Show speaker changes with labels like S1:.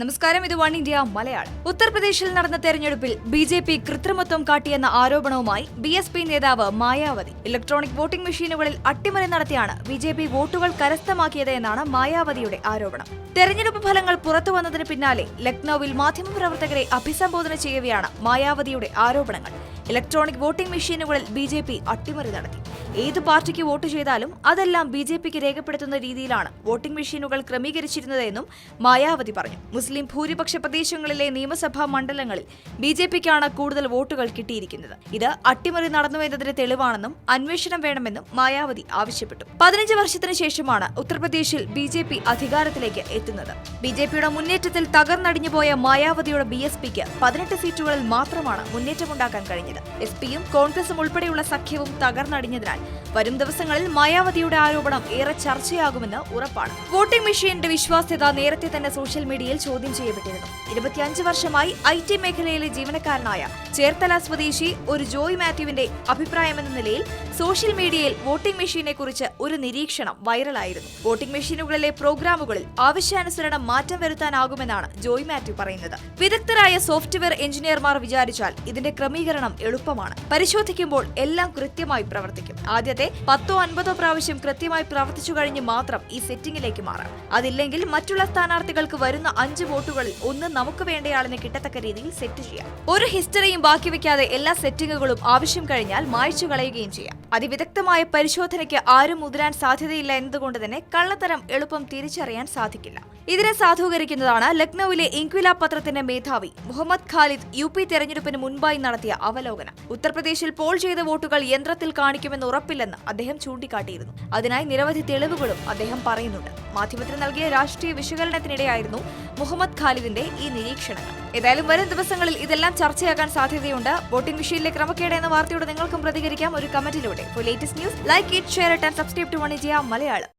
S1: നമസ്കാരം ഇത് one India Malayalam. ഉത്തർപ്രദേശിൽ നടന്ന തെരഞ്ഞെടുപ്പിൽ ബി ജെ പി കൃത്രിമത്വം കാട്ടിയെന്ന ആരോപണവുമായി ബി എസ് പി നേതാവ് മായാവതി. ഇലക്ട്രോണിക് വോട്ടിംഗ് മെഷീനുകളിൽ അട്ടിമറി നടത്തിയാണ് ബി ജെ പി വോട്ടുകൾ കരസ്ഥമാക്കിയത് എന്നാണ് മായാവതിയുടെ ആരോപണം. തെരഞ്ഞെടുപ്പ് ഫലങ്ങൾ പുറത്തു വന്നതിന് പിന്നാലെ ലക്നൌവിൽ മാധ്യമപ്രവർത്തകരെ അഭിസംബോധന ചെയ്യവെയാണ് മായാവതിയുടെ ആരോപണങ്ങൾ. ഇലക്ട്രോണിക് വോട്ടിംഗ് മെഷീനുകളിൽ ബി അട്ടിമറി നടത്തി. ഏത് പാർട്ടിക്ക് വോട്ട് ചെയ്താലും അതെല്ലാം ബി ജെ പിക്ക് രേഖപ്പെടുത്തുന്ന രീതിയിലാണ് വോട്ടിംഗ് മെഷീനുകൾ ക്രമീകരിച്ചിരുന്നതെന്നും മായാവതി പറഞ്ഞു. മുസ്ലിം ഭൂരിപക്ഷ പ്രദേശങ്ങളിലെ നിയമസഭാ മണ്ഡലങ്ങളിൽ ബി ജെ പിക്കാണ് കൂടുതൽ വോട്ടുകൾ കിട്ടിയിരിക്കുന്നത്. ഇത് അട്ടിമറി നടന്നു എന്നതിന് തെളിവാണെന്നും അന്വേഷണം വേണമെന്നും മായാവതി ആവശ്യപ്പെട്ടു. പതിനഞ്ച് വർഷത്തിന് ശേഷമാണ് ഉത്തർപ്രദേശിൽ ബി ജെ പി അധികാരത്തിലേക്ക് എത്തുന്നത്. ബി ജെ പിയുടെ മുന്നേറ്റത്തിൽ തകർന്നടിഞ്ഞുപോയ മായാവതിയുടെ ബി എസ് പിക്ക് പതിനെട്ട് സീറ്റുകളിൽ മാത്രമാണ് മുന്നേറ്റമുണ്ടാക്കാൻ കഴിഞ്ഞത്. എസ് പിയും കോൺഗ്രസും ഉൾപ്പെടെയുള്ള സഖ്യവും തകർന്നടിഞ്ഞതിനാൽ വരും ദിവസങ്ങളിൽ മായാവതിയുടെ ആരോപണം ഏറെ ചർച്ചയാകുമെന്ന് ഉറപ്പാണ്. വോട്ടിംഗ് മെഷീന്റെ വിശ്വാസ്യത നേരത്തെ തന്നെ സോഷ്യൽ മീഡിയയിൽ ചോദ്യം ചെയ്യപ്പെട്ടിരുന്നു. ഇരുപത്തിയഞ്ച് വർഷമായി ഐ ടി മേഖലയിലെ ജീവനക്കാരനായ ചേർത്തല സ്വദേശി ഒരു ജോയ് മാത്യുവിന്റെ അഭിപ്രായമെന്ന നിലയിൽ സോഷ്യൽ മീഡിയയിൽ വോട്ടിംഗ് മെഷീനെ കുറിച്ച് ഒരു നിരീക്ഷണം വൈറലായിരുന്നു. വോട്ടിംഗ് മെഷീനുകളിലെ പ്രോഗ്രാമുകളിൽ ആവശ്യാനുസരണം മാറ്റം വരുത്താനാകുമെന്നാണ് ജോയ് മാത്യു പറയുന്നത്. വിദഗ്ധരായ സോഫ്റ്റ്വെയർ എഞ്ചിനീയർമാർ വിചാരിച്ചാൽ ഇതിന്റെ ക്രമീകരണം എളുപ്പമാണ്. പരിശോധിക്കുമ്പോൾ എല്ലാം കൃത്യമായി പ്രവർത്തിക്കും. ആദ്യത്തെ പത്തോ അൻപതോ പ്രാവശ്യം കൃത്യമായി പ്രവർത്തിച്ചു കഴിഞ്ഞ് മാത്രം ഈ സെറ്റിംഗിലേക്ക് മാറാം. അതില്ലെങ്കിൽ മറ്റുള്ള സ്ഥാനാർത്ഥികൾക്ക് വരുന്ന അഞ്ച് വോട്ടുകളിൽ ഒന്ന് നമുക്ക് വേണ്ടയാളിന് കിട്ടത്തക്ക രീതിയിൽ സെറ്റ് ചെയ്യാം. ഒരു ഹിസ്റ്ററിയും ബാക്കി വെക്കാതെ എല്ലാ സെറ്റിംഗുകളും ആവശ്യം കഴിഞ്ഞാൽ മായ്ച്ചു കളയുകയും ചെയ്യാം. അതിവിദഗ്ധമായ പരിശോധനയ്ക്ക് ആരും മുതിരാൻ സാധ്യതയില്ല എന്നതുകൊണ്ട് തന്നെ കള്ളത്തരം എളുപ്പം തിരിച്ചറിയാൻ സാധിക്കില്ല. ഇതിനെ സാധൂകരിക്കുന്നതാണ് ലക്നൌവിലെ ഇൻക്വില പത്രത്തിന്റെ മേധാവി മുഹമ്മദ് ഖാലിദ് യു പി തെരഞ്ഞെടുപ്പിന് മുൻപായി നടത്തിയ അവലോകനം. ഉത്തർപ്രദേശിൽ പോൾ ചെയ്ത വോട്ടുകൾ യന്ത്രത്തിൽ കാണിക്കുമെന്ന് ഉറപ്പില്ലെന്ന് അദ്ദേഹം ചൂണ്ടിക്കാട്ടിയിരുന്നു. അതിനായി നിരവധി തെളിവുകളും അദ്ദേഹം പറയുന്നുണ്ട്. മാധ്യമത്തിന് നൽകിയ രാഷ്ട്രീയ വിശകലനത്തിനിടെയായിരുന്നു മുഹമ്മദ് ഖാലിദിന്റെ ഈ നിരീക്ഷണങ്ങൾ. ഏതായാലും വരും ദിവസങ്ങളിൽ ഇതെല്ലാം ചർച്ചയാകാൻ സാധ്യതയുണ്ട്. വോട്ടിംഗ് മെഷീനിലെ ക്രമക്കേട് എന്ന വാർത്തയോട് നിങ്ങൾക്കും പ്രതികരിക്കാം. ഒരു കമന്റിലൂടെ. Latest news like it share it and subscribe to One India Malayalam.